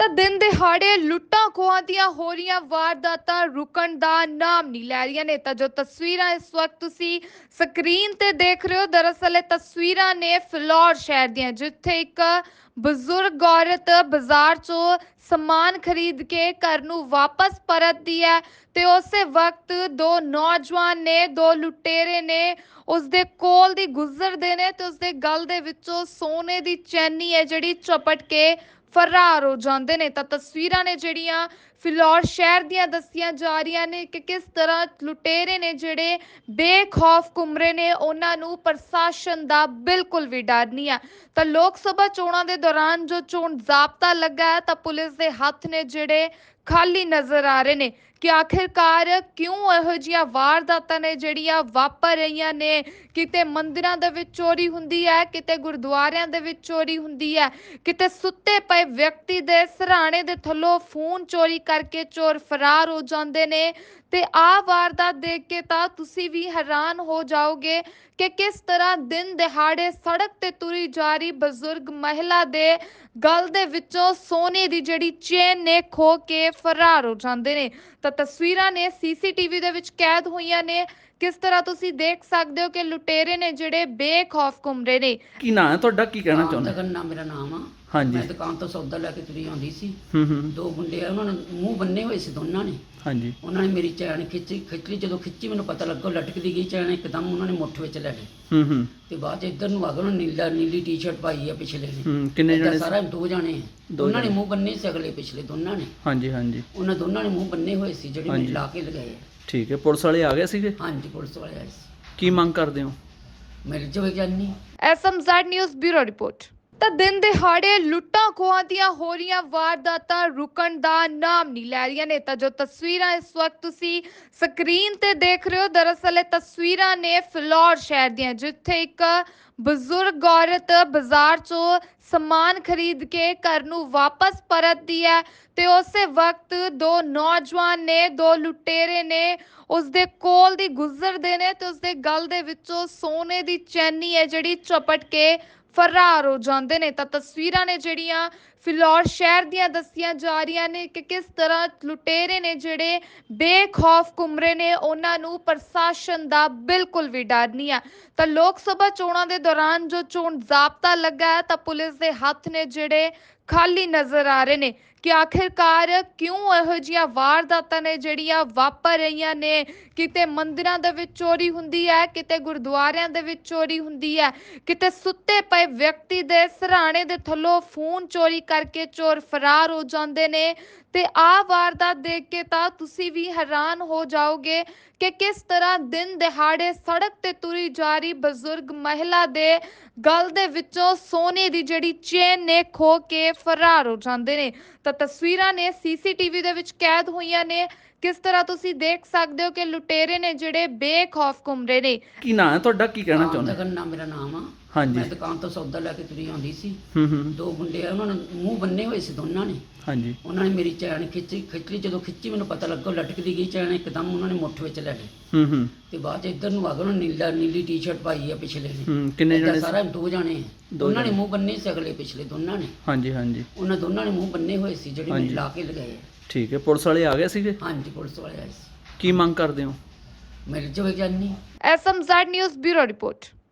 ਤਾਂ ਦਿਨ ਦਿਹਾੜੇ ਲੁੱਟਾਂ ਖੋਹਾਂ ਦੀਆਂ ਹੋ ਰਹੀਆਂ ਵਾਰਦਾਤਾਂ ਰੁਕਣ ਦਾ ਨਾਮ ਨਹੀਂ ਲੈ ਰਹੀਆਂ ਨੇ। ਤਾਂ ਜੋ ਤਸਵੀਰਾਂ ਇਸ ਵਕਤ ਤੁਸੀਂ ਸਕਰੀਨ ਤੇ ਦੇਖ ਰਹੇ ਹੋ, ਦਰਅਸਲ ਇਹ ਤਸਵੀਰਾਂ ਨੇ ਫਿਲੌਰ ਸ਼ਹਿਰ ਦੀਆਂ, ਜਿੱਥੇ ਇੱਕ ਬਜ਼ੁਰਗ ਔਰਤ ਬਾਜ਼ਾਰ 'ਚੋਂ ਸਮਾਨ ਖਰੀਦ ਕੇ ਘਰ ਨੂੰ ਵਾਪਸ ਪਰਤਦੀ ਹੈ ਤੇ ਉਸੇ ਵਕਤ ਦੋ ਨੌਜਵਾਨ ਨੇ, ਦੋ ਲੁਟੇਰੇ ਨੇ ਉਸਦੇ ਕੋਲ ਦੀ ਗੁਜ਼ਰਦੇ ਨੇ ਤੇ ਉਸਦੇ ਗਲ ਦੇ ਵਿੱਚੋਂ ਸੋਨੇ ਦੀ ਚੈਨੀ ਹੈ ਜਿਹੜੀ ਚਪਟ ਕੇ ਫਰਾਰ ਹੋ ਜਾਂਦੇ ਨੇ। ਤਾਂ ਤਸਵੀਰਾਂ ਨੇ ਜਿਹੜੀਆਂ ਫਿਲੌਰ ਸ਼ਹਿਰ ਦੀਆਂ ਦੱਸੀਆਂ ਜਾ ਰਹੀਆਂ ਨੇ ਕਿ ਕਿਸ ਤਰ੍ਹਾਂ ਲੁਟੇਰੇ ਨੇ ਜਿਹੜੇ ਬੇਖੌਫ ਘੁੰਮਰੇ ਨੇ, ਉਹਨਾਂ ਨੂੰ ਪ੍ਰਸ਼ਾਸਨ ਦਾ ਬਿਲਕੁਲ ਵੀ ਡਰ ਨਹੀਂ ਹੈ ਤਾਂ ਲੋਕ ਸਭਾ ਚੋਣਾਂ ਦੇ ਦੌਰਾਨ ਜੋ ਚੋਣ ਜ਼ਾਬਤਾ ਲੱਗਾ ਹੈ, ਤਾਂ ਪੁਲਿਸ ਦੇ ਹੱਥ ਨੇ ਜਿਹੜੇ ਖਾਲੀ ਨਜ਼ਰ ਆ ਰਹੇ ਨੇ ਕਿ ਆਖਿਰਕਾਰ ਕਿਉਂ ਇਹੋ ਜਿਹੀਆਂ ਵਾਰਦਾਤਾਂ ਨੇ ਜਿਹੜੀਆਂ ਵਾਪਰ ਰਹੀਆਂ ਨੇ? ਕਿਤੇ ਮੰਦਿਰਾਂ ਦੇ ਵਿੱਚ ਚੋਰੀ ਹੁੰਦੀ ਹੈ, ਕਿਤੇ ਗੁਰਦੁਆਰਿਆਂ ਦੇ ਵਿੱਚ ਚੋਰੀ ਹੁੰਦੀ ਹੈ, ਕਿਤੇ ਸੁੱਤੇ ਪਏ ਵਿਅਕਤੀ ਦੇ ਸਰਾਣੇ ਦੇ ਥੱਲੋਂ ਫੋਨ ਚੋਰੀ ਕਰਕੇ ਚੋਰ ਫਰਾਰ ਹੋ ਜਾਂਦੇ ਨੇ। ਤੇ ਆਹ ਵਾਰਦਾਤ ਦੇਖ ਕੇ ਤਾਂ ਤੁਸੀਂ ਵੀ ਹੈਰਾਨ ਹੋ ਜਾਓਗੇ ਕਿ ਕਿਸ ਤਰ੍ਹਾਂ ਦਿਨ ਦਿਹਾੜੇ ਸੜਕ ਤੇ ਤੁਰੀ ਜਾ ਰਹੀ ਬਜ਼ੁਰਗ ਮਹਿਲਾ ਦੇ ਗਲ ਦੇ ਵਿੱਚੋਂ ਸੋਨੇ ਦੀ ਜਿਹੜੀ ਚੇਨ ਨੇ ਖੋ ਕੇ ਫਰਾਰ ਹੋ ਜਾਂਦੇ ਨੇ। ਤਾਂ ਤਸਵੀਰਾਂ ਨੇ ਸੀਸੀਟੀਵੀ ਦੇ ਵਿੱਚ ਕੈਦ ਹੋਈਆਂ ਨੇ। ਕਿਸ ਤਰ੍ਹਾਂ ਤੁਸੀਂ ਦੇਖ ਸਕਦੇ ਹੋ ਕਿ ਲੁਟੇਰੇ ਨੇ ਜਿਹੜੇ ਬੇਖੌਫ ਘੁੰਮ ਰਹੇ ਨੇ? ਕੀ ਨਾਂ ਹੈ ਤੁਹਾਡਾ? ਕੀ ਕਹਿਣਾ ਚਾਹੁੰਦੇ ਗੰਨਾ ਮੇਰਾ ਨਾਮ ਆ। ਹਾਂਜੀ। ਮੈਂ ਦੁਕਾਨ ਤੋਂ ਸੌਦਾ ਲੈ ਕੇ ਤੁਰੀ ਆਉਂਦੀ ਸੀ। ਹੂੰ ਹੂੰ। ਦੋ ਮੁੰਡੇ ਆ ਉਹਨਾਂ ਨੇ ਮੂੰਹ ਬੰਨੇ ਹੋਏ ਸੀ ਦੋਨਾਂ ਨੇ। ਹਾਂਜੀ। ਉਹਨਾਂ ਨੇ ਮੇਰੀ ਚੈਨ ਖਿੱਚੀ ਖਿੱਚੀ ਜਦੋਂ ਖਿੱਚੀ ਮੈਨੂੰ ਪਤਾ ਲੱਗਾ ਉਹ ਲਟਕਦੀ ਗਈ ਚੈਨ ਇੱਕਦਮ ਉਹਨਾਂ ਨੇ ਮੁੱਠ ਵਿੱਚ ਲੈ ਲਈ। ਹੂੰ ਹੂੰ। ਤੇ ਬਾਅਦ ਚ ਇੱਧਰ ਨੂੰ ਆ ਗਏ ਉਹਨਾਂ ਨੇ ਨੀਲਾ ਨੀਲੀ ਟੀ-ਸ਼ਰਟ ਪਾਈ ਆ ਪਿਛਲੇ ਨੇ। ਹੂੰ ਕਿੰਨੇ ਏਦਾਂ ਜਣੇ ਸੀ? ਸਾਰਾ ਦੋ ਜਾਣੇ ਆ। ਦੋ ਉਹਨਾਂ ਨੇ। ਮੂੰਹ ਬੰਨੇ ਸੀ ਅਗਲੇ ਪਿਛਲੇ ਦੋਨਾਂ ਨੇ। ਹਾਂਜੀ ਹਾਂਜੀ। ਉਹਨਾਂ ਦੋਨਾਂ ਨੇ ਮੂੰਹ ਬੰਨੇ ਹੋਏ ਸੀ ਜਿਹੜੇ ਹਾਂਜੀ। ਮੈਨੂੰ ਲਾ ਕੇ ਲਗਾਏ ਆ। ਠੀਕ ਹੈ ਪੁਲਿਸ ਵਾਲੇ ਆ ਗਏ ਸੀਗੇ? ਹਾਂਜੀ ਪੁਲਿਸ ਵਾਲੇ ਆਏ ਸੀ। ਕੀ ਮੰਗ ਕਰਦੇ ਹੋ? ਮਿਲ ਜਾਵੇ ਜਾਨੀ ਐਸਐਮਜ਼ੈਡ ਨਿਊਜ਼ ਬਿਊਰੋ ਰਿਪੋਰਟ। ਤਾਂ ਦਿਨ ਦਿਹਾੜੇ ਲੁੱਟਾਂ ਖੋਹਾਂ ਦੀਆਂ ਹੋ ਰਹੀਆਂ ਵਾਰਦਾਤਾਂ ਰੁਕਣ ਦਾ ਨਾਮ ਨਹੀਂ ਲੈ ਰਹੀਆਂ ਨੇ। ਤਾਂ ਜੋ ਤਸਵੀਰਾਂ ਇਸ ਵਕਤ ਤੁਸੀਂ ਸਕਰੀਨ ਤੇ ਦੇਖ ਰਹੇ ਹੋ, ਦਰਅਸਲ ਇਹ ਤਸਵੀਰਾਂ ਨੇ ਫਿਲੌਰ ਸ਼ਹਿਰ ਦੀਆਂ, ਜਿੱਥੇ ਇੱਕ ਬਜ਼ੁਰਗ ਔਰਤ ਬਾਜ਼ਾਰ 'ਚੋਂ ਸਮਾਨ ਖਰੀਦ ਕੇ ਘਰ ਨੂੰ ਵਾਪਸ ਪਰਤਦੀ ਹੈ ਤੇ ਉਸੇ ਵਕਤ ਦੋ ਨੌਜਵਾਨ ਨੇ, ਦੋ ਲੁਟੇਰੇ ਨੇ ਉਸਦੇ ਕੋਲ ਦੀ ਗੁਜ਼ਰਦੇ ਨੇ ਤੇ ਉਸਦੇ ਗਲ ਦੇ ਵਿੱਚੋਂ ਸੋਨੇ ਦੀ ਚੈਨੀ ਹੈ ਜਿਹੜੀ ਚਪਟ ਕੇ ਫਰਾਰ ਹੋ ਜਾਂਦੇ ਨੇ। ਤਾਂ ਤਸਵੀਰਾਂ ਨੇ ਜਿਹੜੀਆਂ ਫਿਲੌਰ ਸ਼ਹਿਰ ਦੀਆਂ ਦੱਸੀਆਂ ਜਾ ਰਹੀਆਂ ਨੇ ਕਿ ਕਿਸ ਤਰ੍ਹਾਂ ਲੁਟੇਰੇ ਨੇ ਜਿਹੜੇ ਬੇਖੌਫ ਘੁੰਮਰੇ ਨੇ, ਉਹਨਾਂ ਨੂੰ ਪ੍ਰਸ਼ਾਸਨ ਦਾ ਬਿਲਕੁਲ ਵੀ ਡਰ ਨਹੀਂ ਹੈ ਤਾਂ ਲੋਕ ਸਭਾ ਚੋਣਾਂ ਦੇ ਦੌਰਾਨ ਜੋ ਚੋਣ ਜ਼ਾਬਤਾ ਲੱਗਾ ਹੈ, ਤਾਂ ਪੁਲਿਸ ਦੇ ਹੱਥ ਨੇ ਜਿਹੜੇ ਖਾਲੀ ਨਜ਼ਰ ਆ ਰਹੇ ਨੇ ਕਿ ਆਖਿਰਕਾਰ ਕਿਉਂ ਇਹੋ ਜਿਹੀਆਂ ਵਾਰਦਾਤਾਂ ਨੇ ਜਿਹੜੀਆਂ ਵਾਪਰ ਰਹੀਆਂ ਨੇ? ਕਿਤੇ ਮੰਦਿਰਾਂ ਦੇ ਵਿੱਚ ਚੋਰੀ ਹੁੰਦੀ ਹੈ, ਕਿਤੇ ਗੁਰਦੁਆਰਿਆਂ ਦੇ ਵਿੱਚ ਚੋਰੀ ਹੁੰਦੀ ਹੈ, ਕਿਤੇ ਸੁੱਤੇ ਪਏ ਵਿਅਕਤੀ ਦੇ ਸਰਾਣੇ ਦੇ ਥੱਲੋਂ ਫੋਨ ਚੋਰੀ ਕਰਕੇ ਚੋਰ ਫਰਾਰ ਹੋ ਜਾਂਦੇ ਨੇ। ਤੇ ਆਹ ਵਾਰਦਾਤ ਦੇਖ ਕੇ ਤਾਂ ਤੁਸੀਂ ਵੀ ਹੈਰਾਨ ਹੋ ਜਾਓਗੇ ਕਿ ਕਿਸ ਤਰ੍ਹਾਂ ਦਿਨ ਦਿਹਾੜੇ ਸੜਕ ਤੇ ਤੁਰੀ ਜਾ ਰਹੀ ਬਜ਼ੁਰਗ ਮਹਿਲਾ ਦੇ ਗਲ ਦੇ ਵਿੱਚੋਂ ਸੋਨੇ ਦੀ ਜਿਹੜੀ ਚੇਨ ਨੇ ਖੋ ਕੇ ਫਰਾਰ ਹੋ ਜਾਂਦੇ ਨੇ। ਤਾਂ ਤਸਵੀਰਾਂ ਨੇ ਸੀਸੀਟੀਵੀ ਦੇ ਵਿੱਚ ਕੈਦ ਹੋਈਆਂ ਨੇ। ਕਿਸ ਤਰ੍ਹਾਂ ਤੁਸੀਂ ਦੇਖ ਸਕਦੇ ਹੋ ਕਿ ਲੁਟੇਰੇ ਨੇ ਜਿਹੜੇ ਬੇਖੌਫ ਘੁੰਮ ਰਹੇ ਨੇ। ਕੀ ਨਾਂ ਹੈ ਤੁਹਾਡਾ? ਕੀ ਕਹਿਣਾ ਚਾਹੁੰਦੇ ਗੰਨਾ ਮੇਰਾ ਨਾਮ ਆ। ਹਾਂਜੀ। ਮੈਂ ਦੁਕਾਨ ਤੋਂ ਸੌਦਾ ਲੈ ਕੇ ਤੁਰੀ ਆਉਂਦੀ ਸੀ। ਹੂੰ ਹੂੰ। ਦੋ ਮੁੰਡੇ ਆ ਉਹਨਾਂ ਨੇ ਮੂੰਹ ਬੰਨੇ ਹੋਏ ਸੀ ਦੋਨਾਂ ਨੇ। ਹਾਂਜੀ। ਉਹਨਾਂ ਨੇ ਮੇਰੀ ਚੈਨ ਖਿੱਚੀ ਖਿੱਚੀ ਜਦੋਂ ਖਿੱਚੀ ਮੈਨੂੰ ਪਤਾ ਲੱਗਾ ਉਹ ਲਟਕਦੀ ਗਈ ਚੈਨ ਇੱਕਦਮ ਉਹਨਾਂ ਨੇ ਮੁੱਠ ਵਿੱਚ ਲੈ ਲਈ। ਹੂੰ ਹੂੰ। ਤੇ ਬਾਅਦ ਚ ਇੱਧਰ ਨੂੰ ਆ ਗਏ ਉਹਨਾਂ ਨੇ ਨੀਲਾ ਨੀਲੀ ਟੀ-ਸ਼ਰਟ ਪਾਈ ਆ ਪਿਛਲੇ ਨੇ। ਹੂੰ ਕਿੰਨੇ ਏਦਾਂ ਜਣੇ ਸੀ? ਸਾਰਾ ਦੋ ਜਾਣੇ। ਦੋ ਉਹਨਾਂ ਨੇ। ਮੂੰਹ ਬੰਨੇ ਸੀ ਅਗਲੇ ਪਿਛਲੇ ਦੋਨਾਂ ਨੇ। ਹਾਂਜੀ ਹਾਂਜੀ। ਉਹਨਾਂ ਦੋਨਾਂ ਨੇ ਮੂੰਹ ਬੰਨੇ ਹੋਏ ਸੀ ਜਿਹੜੇ ਹਾਂਜੀ। ਮੈਨੂੰ ਲਾ ਕੇ ਲਗਾਏ। ਆ। ਠੀਕ ਹੈ ਪੁਲਿਸ ਵਾਲੇ ਆ ਗਏ ਸੀਗੇ? ਹਾਂਜੀ ਪੁਲਿਸ ਵਾਲੇ ਆਏ ਸੀ। ਕੀ ਮੰਗ ਕਰਦੇ ਹੋ? ਮਿਲ ਜਾਵੇ ਜਾਨੀ ਐਸਐਮਜ਼ੈਡ ਨਿਊਜ਼ ਬਿਊਰੋ ਰਿਪੋਰਟ।